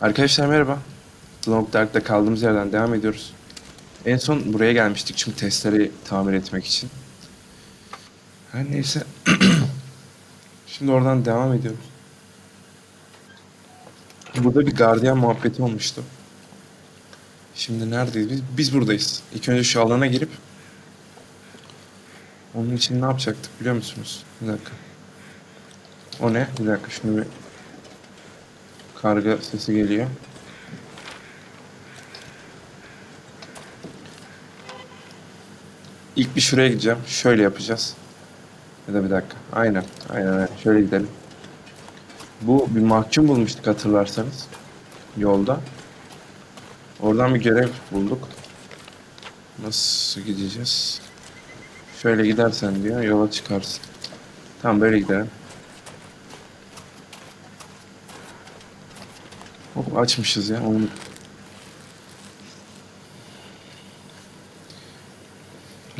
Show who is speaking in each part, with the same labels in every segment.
Speaker 1: Arkadaşlar merhaba. Long Dark'ta kaldığımız yerden devam ediyoruz. En son buraya gelmiştik çünkü testleri tamir etmek için. Her neyse. Şimdi oradan devam ediyoruz. Burada bir gardiyan muhabbeti olmuştu. Şimdi neredeyiz biz? Biz buradayız. İlk önce şu alana girip onun için ne yapacaktık biliyor musunuz? Bir dakika. O ne? Bir dakika şunu bir karga sesi geliyor. İlk bir şuraya gideceğim. Şöyle yapacağız. Ya da bir dakika. Aynen. Aynen. Şöyle gidelim. Bu bir mahkum bulmuştuk hatırlarsanız. Yolda. Oradan bir görev bulduk. Nasıl gideceğiz? Şöyle gidersen diyor yola çıkarsın. Tamam böyle gidelim. Hop açmışız ya onu.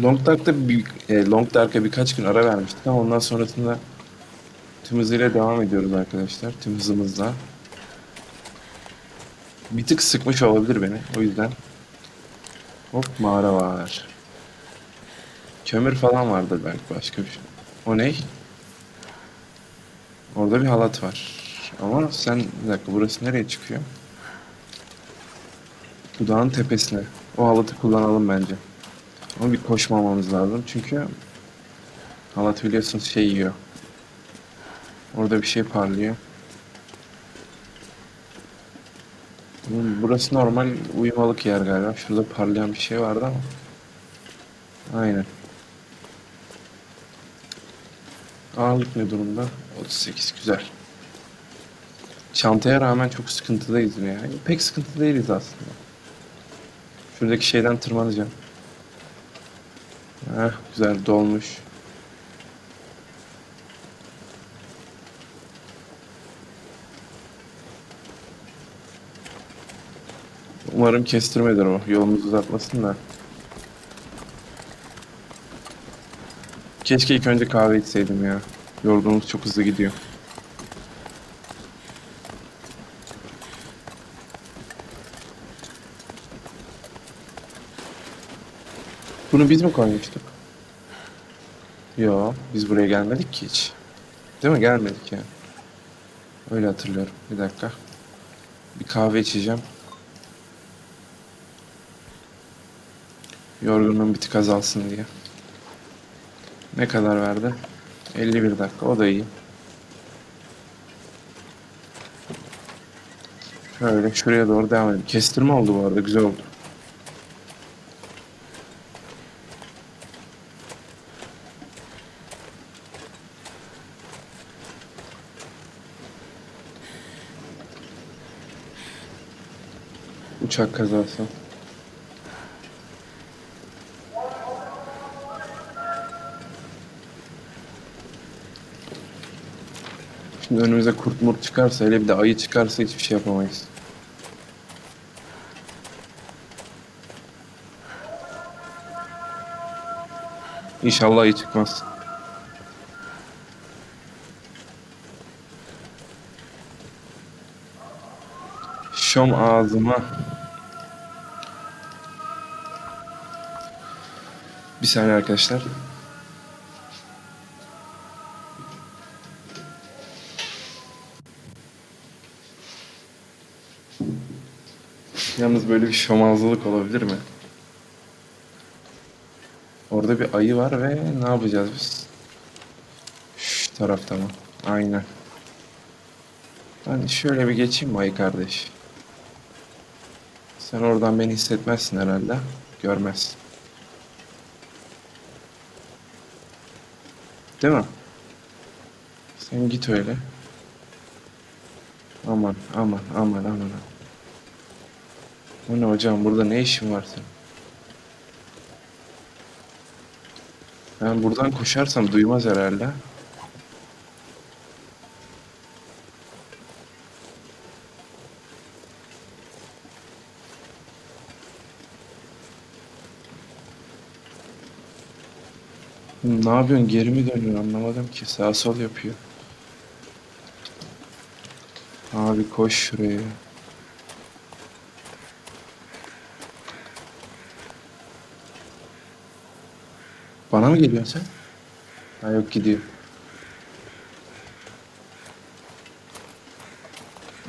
Speaker 1: Long Dark'ta bir, e, Long Dark'a birkaç gün ara vermiştik ama ondan sonrasında tüm hızıyla devam ediyoruz arkadaşlar. Tüm hızımızla. Bir tık sıkmış olabilir beni. O yüzden. Hop mağara var. Kömür falan vardır belki başka bir şey. O ne? Orada bir halat var. Ama sen bir dakika burası nereye çıkıyor? Bu dağın tepesine. O halatı kullanalım bence. Ama bir koşmamamız lazım çünkü halat biliyorsunuz şey yiyor. Orada bir şey parlıyor. Burası normal uyumalık yer galiba. Şurada parlayan bir şey vardı ama. Aynen. Ağırlık ne durumda? 38 güzel. Çantaya rağmen çok sıkıntıdayız yani. Pek sıkıntı değiliz aslında. Şuradaki şeyden tırmanacağım. Heh, güzel dolmuş. Umarım kestirmedir o. Yolumuzu uzatmasın da. Keşke ilk önce kahve içseydim ya. Yorgunluk çok hızlı gidiyor. Bunu biz mi koymuştuk? Yo, biz buraya gelmedik ki hiç. Değil mi? Gelmedik yani. Öyle hatırlıyorum. Bir dakika. Bir kahve içeceğim. Yorgunluğum bir tık azalsın diye. Ne kadar verdi? 51 dakika. O da iyi. Şöyle şuraya doğru devam edelim. Kestirme oldu bu arada. Güzel oldu. Uçak kazası. Şimdi önümüze kurt murt çıkarsa hele bir de ayı çıkarsa hiçbir şey yapamayız. İnşallah ayı çıkmaz. Şom ağzıma. Bir saniye arkadaşlar. Yalnız böyle bir şomazlılık olabilir mi? Orada bir ayı var ve ne yapacağız biz? Şu tarafta mı? Aynen. Ben şöyle bir geçeyim ayı kardeş? Sen oradan beni hissetmezsin herhalde. Görmezsin. Değil mi? Sen git öyle. Aman aman aman aman. Bu ne hocam burada ne işin var senin? Ben buradan koşarsam duymaz herhalde. ne yapıyorsun? Geri mi dönüyor? Anlamadım ki. Sağ sol yapıyor. Abi koş şuraya. Bana mı geliyorsun sen? Ha yok gidiyor.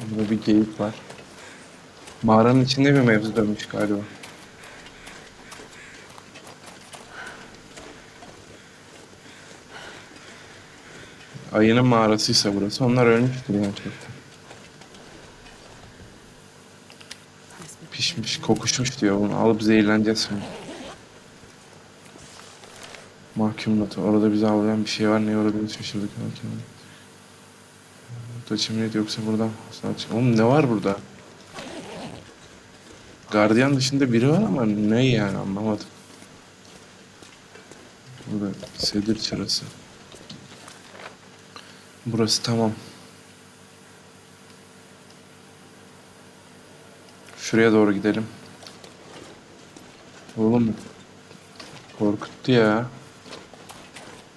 Speaker 1: Burada bir geyik var. Mağaranın içinde bir mevzu dönmüş galiba. Ayının mağarasıysa burası. Onlar ölmüştür çoktan. Pişmiş, kokuşmuş diyor. Bunu alıp zehirleneceğiz şimdi. Mahkum notu. Orada bizi avlayan bir şey var. Ne uğradığını şaşırdık. Taçım neydi yoksa buradan saç. Oğlum ne var burada? Gardiyan dışında biri var ama ne yani anlamadım. Burada sedir çırası. Burası tamam. Şuraya doğru gidelim. Oğlum korkuttu ya.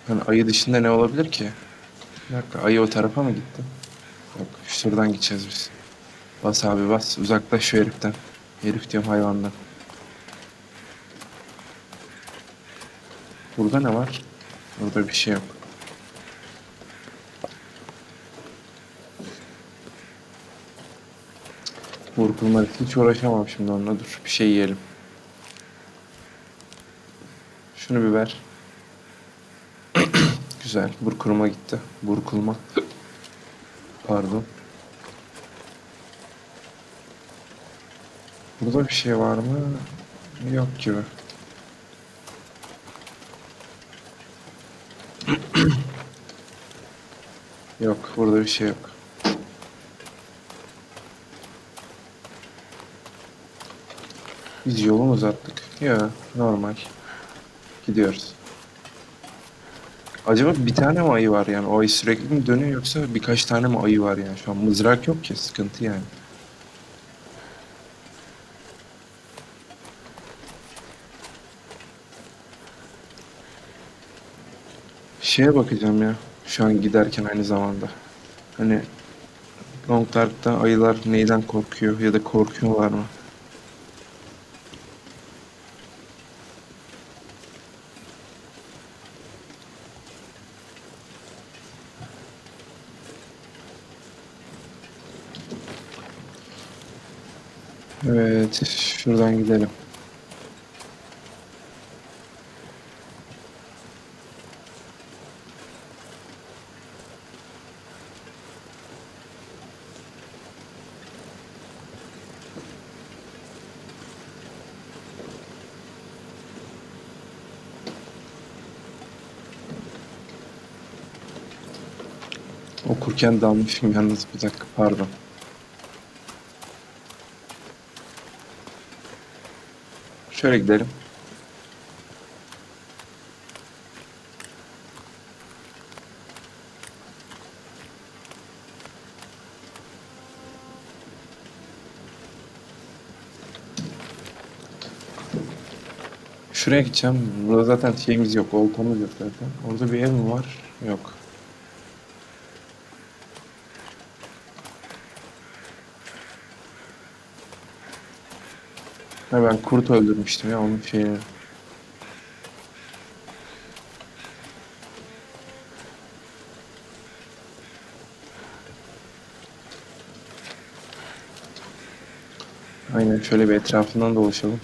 Speaker 1: Hani ayı dışında ne olabilir ki? Bir dakika ayı o tarafa mı gitti? Yok şuradan gideceğiz biz. Bas abi bas uzaklaş şu heriften. Herif diyorum hayvandan. Burada ne var? Burada bir şey yok. Burkulma hiç uğraşamam şimdi onunla dur bir şey yiyelim. Şunu bir ver. Güzel. Burkulma gitti. Burkulma. Pardon. Burada bir şey var mı? Yok gibi. Yok, burada bir şey yok. Biz yolu mu uzattık? Ya normal. Gidiyoruz. Acaba bir tane mi ayı var yani? O ayı sürekli mi dönüyor yoksa birkaç tane mi ayı var yani? Şu an mızrak yok ki sıkıntı yani. Şeye bakacağım ya. Şu an giderken aynı zamanda. Hani Long Dark'ta ayılar neyden korkuyor ya da korkuyorlar mı? Evet, şuradan gidelim. Okurken dalmışım yalnız bir dakika pardon. Şöyle gidelim. Şuraya gideceğim. Burada zaten şeyimiz yok, oltamız yok zaten. Orada bir ev mi var? Yok. Ha ben kurt öldürmüştüm ya onun şeyini. Aynen şöyle bir etrafından dolaşalım.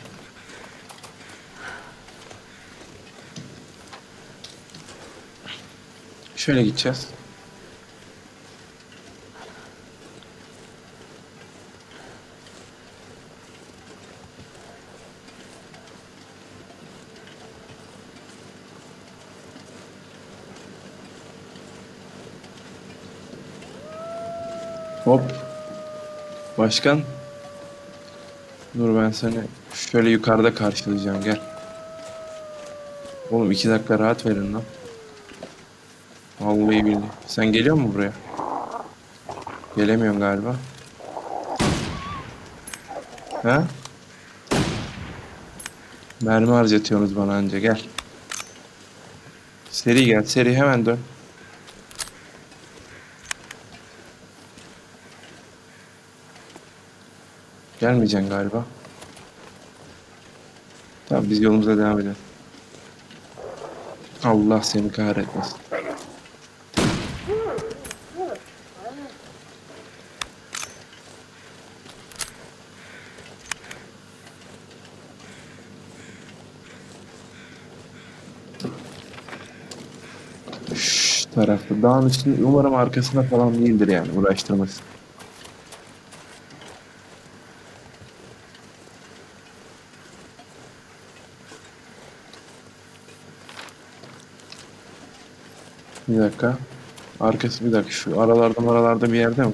Speaker 1: Şöyle gideceğiz. Hop. Başkan. Dur ben seni şöyle yukarıda karşılayacağım gel. Oğlum iki dakika rahat verin lan. Vallahi billahi. Sen geliyor mu buraya? Gelemiyorsun galiba. Ha? Mermi harcatıyorsunuz bana anca gel. Seri gel seri hemen dön. Gelmeyeceksin galiba. Tamam biz yolumuza devam edelim. Allah seni kahretmesin. Şu tarafta. Dağın üstünde umarım arkasında falan değildir yani uğraştırmasın. Bir dakika. Arkası bir dakika. Şu aralarda aralarda bir yerde mi?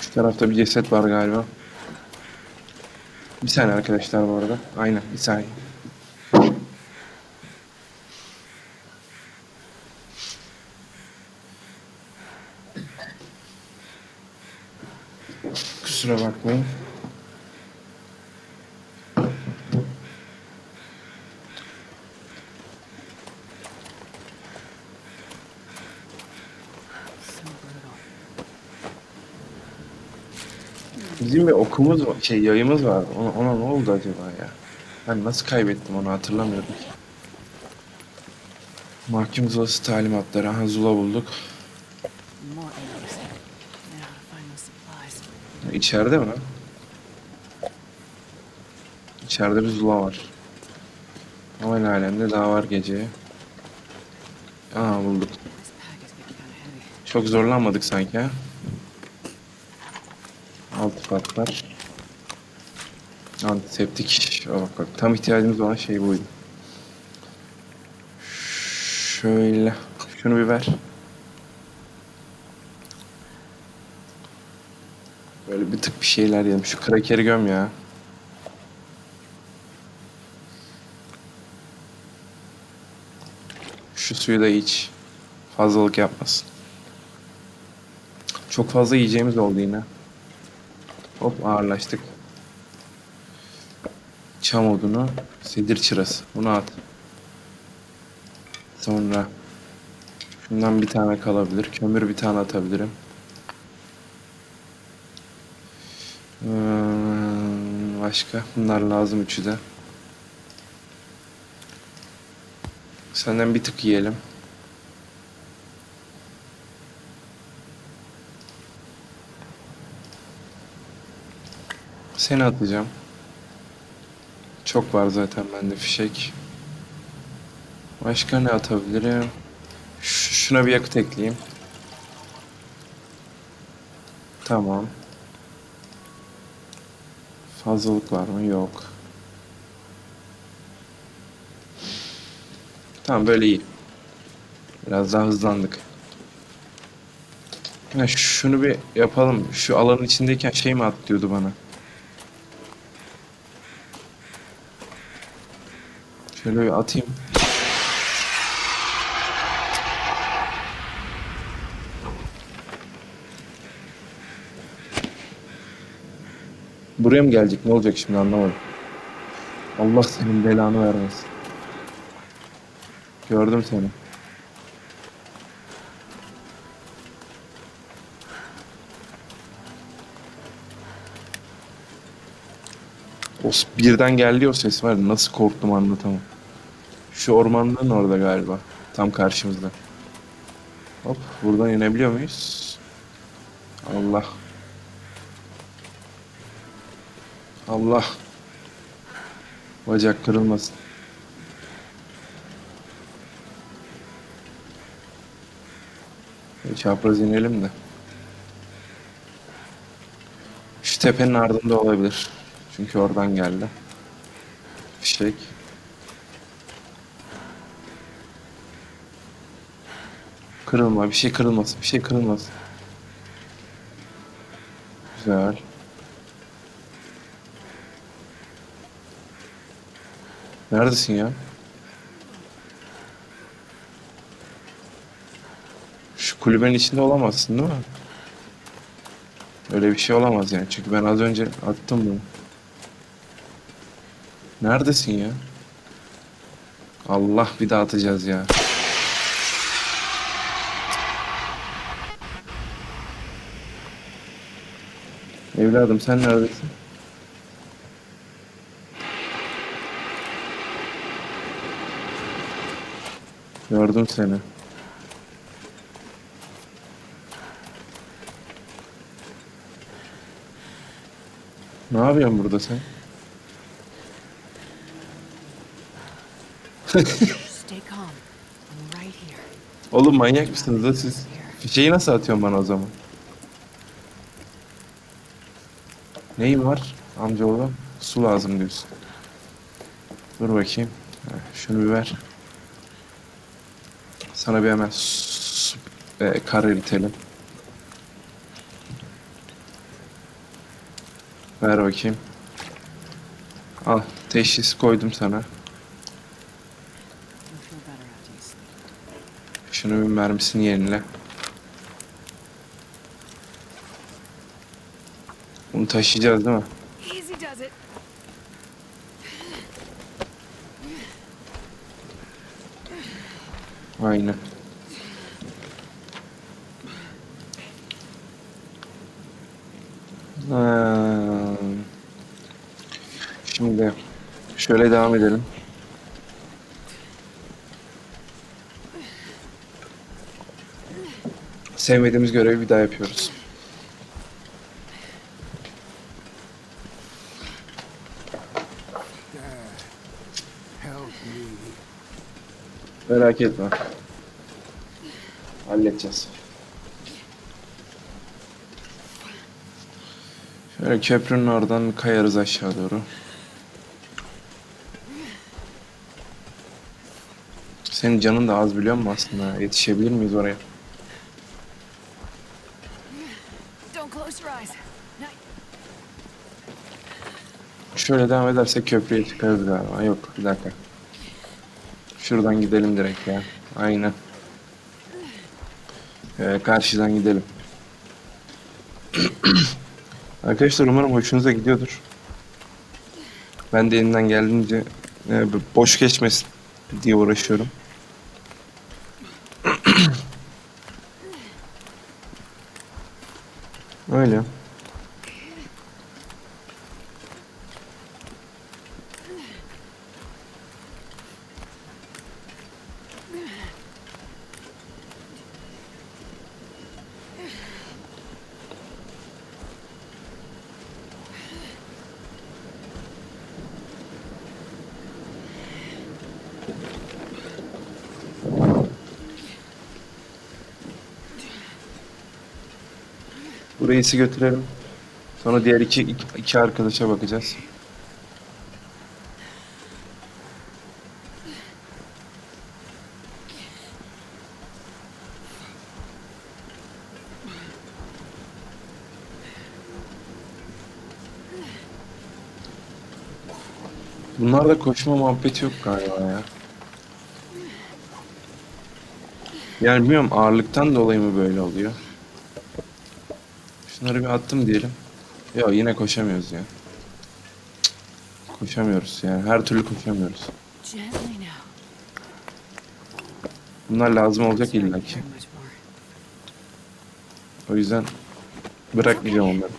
Speaker 1: Şu tarafta bir ceset var galiba. Bir saniye arkadaşlar bu arada. Aynen bir saniye. Kusura bakmayın. Bizim bir okumuz var, şey yayımız var. Ona, ona ne oldu acaba ya? Ben nasıl kaybettim onu hatırlamıyorum ki. Mahkum Zulası talimatları. Aha Zula bulduk. İçeride mi? İçeride bir Zula var. Ama alemde daha var geceye. Aa bulduk. Çok zorlanmadık sanki ha. Altı patlar. Antiseptik. Aa, bak bak tam ihtiyacımız olan şey buydu. Şöyle. Şunu bir ver. Böyle bir tık bir şeyler yedim. Şu krakeri göm ya. Şu suyu da iç. Fazlalık yapmasın. Çok fazla yiyeceğimiz oldu yine. Hop ağırlaştık. Çam odunu, sedir çırası. Bunu at. Sonra şundan bir tane kalabilir. Kömür bir tane atabilirim. Hmm, başka? Bunlar lazım üçü de. Senden bir tık yiyelim. Seni atacağım. Çok var zaten bende fişek. Başka ne atabilirim? Ş- şuna bir yakıt ekleyeyim. Tamam. Fazlalık var mı? Yok. Tamam böyle iyi. Biraz daha hızlandık. Ya şunu bir yapalım. Şu alanın içindeyken şey mi at diyordu bana. Şöyle bir atayım. Buraya mı gelecek? Ne olacak şimdi anlamadım. Allah senin belanı vermesin. Gördüm seni. O birden geldi o ses var ya, nasıl korktum anlatamam. Şu ormanlığın orada galiba. Tam karşımızda. Hop buradan inebiliyor muyuz? Allah. Allah. Bacak kırılmasın. Çapraz inelim de. Şu tepenin ardında olabilir. Çünkü oradan geldi. Fişek. Kırılma, bir şey kırılmasın, bir şey kırılmasın. Güzel. Neredesin ya? Şu kulübenin içinde olamazsın değil mi? Öyle bir şey olamaz yani. Çünkü ben az önce attım bunu. Neredesin ya? Allah bir daha atacağız ya. Evladım sen neredesin? Gördüm seni. Ne yapıyorsun burada sen? Oğlum manyak mısınız da siz? Fişeği nasıl atıyorsun bana o zaman? Neyin var amcaoğlu? Su lazım diyorsun. Dur bakayım. Şunu bir ver. Sana bir hemen e, kar eritelim. Ver bakayım. Al teşhis koydum sana. Şunu bir mermisini yenile. Bunu taşıyacağız değil mi? Aynen. Ha. Şimdi şöyle devam edelim. Sevmediğimiz görevi bir daha yapıyoruz. Merak etme. Halledeceğiz. Şöyle köprünün oradan kayarız aşağı doğru. Senin canın da az biliyor musun aslında? Yetişebilir miyiz oraya? Şöyle devam edersek köprüye çıkarız galiba. Yok bir dakika. Şuradan gidelim direkt ya. Aynen. Ee, karşıdan gidelim. Arkadaşlar umarım hoşunuza gidiyordur. Ben de elimden geldiğince e, boş geçmesin diye uğraşıyorum. Öyle. Bu reisi götürelim. Sonra diğer iki, iki, iki arkadaşa bakacağız. Bunlarda koşma muhabbeti yok galiba ya. Yani bilmiyorum ağırlıktan dolayı mı böyle oluyor? Şunları bir attım diyelim. Ya yine koşamıyoruz ya. Koşamıyoruz yani. Her türlü koşamıyoruz. Bunlar lazım olacak
Speaker 2: Sorry,
Speaker 1: illa
Speaker 2: very
Speaker 1: ki.
Speaker 2: much more.
Speaker 1: O yüzden bırakmayacağım onları.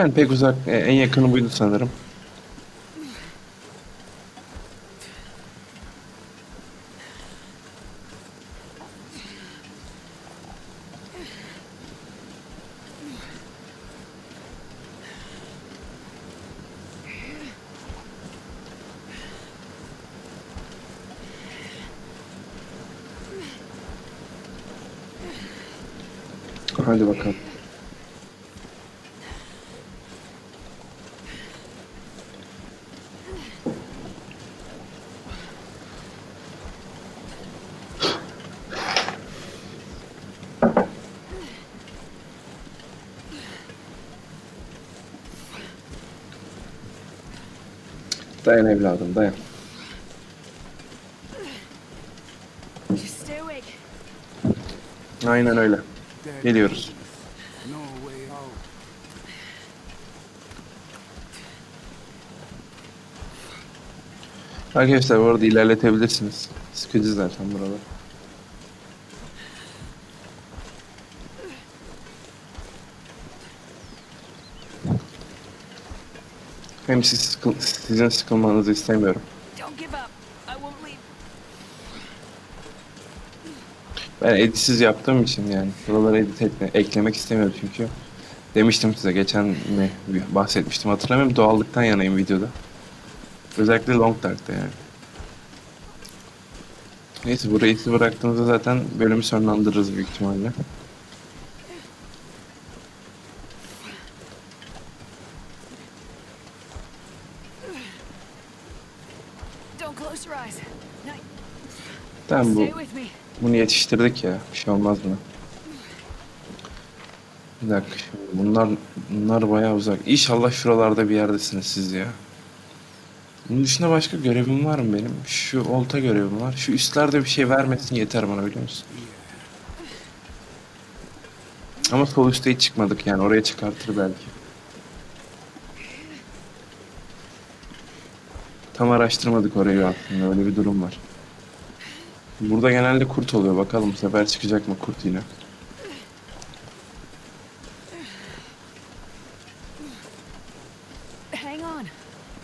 Speaker 1: Yani pek uzak, e, en yakını buydu sanırım. Hadi bakalım. Dayan evladım dayan. Aynen öyle. Geliyoruz. Arkadaşlar bu arada ilerletebilirsiniz. Sıkıcı zaten buralar. Hem siz sıkıl sizin sıkılmanızı istemiyorum. Ben editsiz yaptığım için yani. Buraları edit etme, eklemek istemiyorum çünkü. Demiştim size geçen mi bahsetmiştim hatırlamıyorum. Doğallıktan yanayım videoda. Özellikle Long Dark'ta yani. Neyse bu reisi bıraktığımızda zaten bölümü sonlandırırız büyük ihtimalle. Tamam bu bunu yetiştirdik ya. Bir şey olmaz buna. Bir dakika şimdi bunlar bunlar bayağı uzak. İnşallah şuralarda bir yerdesiniz siz ya. Bunun dışında başka görevim var mı benim? Şu olta görevim var. Şu üstlerde bir şey vermesin yeter bana biliyor musun? Ama sol üstte hiç çıkmadık yani oraya çıkartır belki. Tam araştırmadık orayı aslında öyle bir durum var. Burada genelde kurt oluyor bakalım bu sefer çıkacak mı kurt yine.
Speaker 2: Hang on.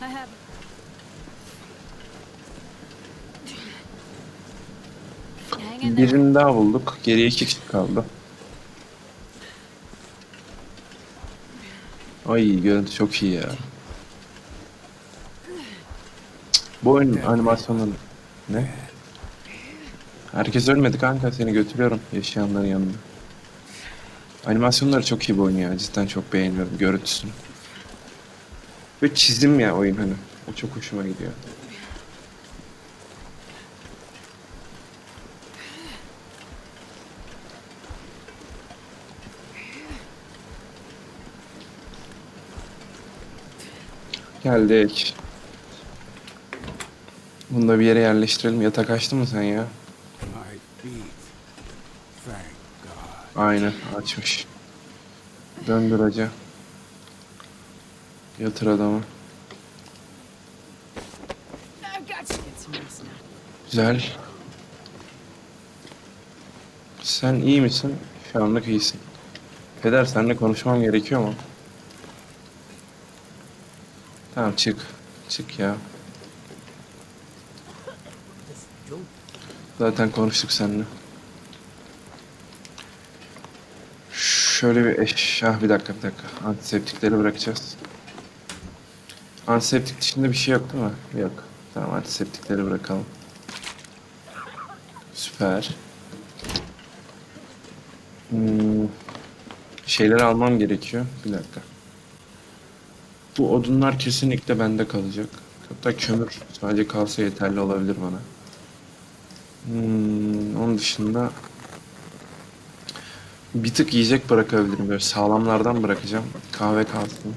Speaker 2: I have. Hang in there.
Speaker 1: Birini daha bulduk. Geriye iki kişi kaldı. Ay görüntü çok iyi ya. Bu oyun animasyonları ne? Herkes ölmedi kanka seni götürüyorum yaşayanların yanına. Animasyonları çok iyi bu oyun ya cidden çok beğeniyorum görüntüsünü. Ve çizim ya oyun hani o çok hoşuma gidiyor. Geldik. Bunu da bir yere yerleştirelim. Yatak açtın mı sen ya? Aynen açmış. Döndür hacı. Yatır adamı. Güzel. Sen iyi misin? Şu anlık iyisin. Peder seninle konuşmam gerekiyor mu? Tamam çık. Çık ya. Zaten konuştuk seninle. Şöyle bir eşya bir dakika bir dakika. Antiseptikleri bırakacağız. Antiseptik dışında bir şey yok değil mi? Yok. Tamam antiseptikleri bırakalım. Süper. Hmm, şeyleri almam gerekiyor. Bir dakika. Bu odunlar kesinlikle bende kalacak. Hatta kömür sadece kalsa yeterli olabilir bana. Hmm, onun dışında bir tık yiyecek bırakabilirim. Böyle sağlamlardan bırakacağım. Kahve kalsın.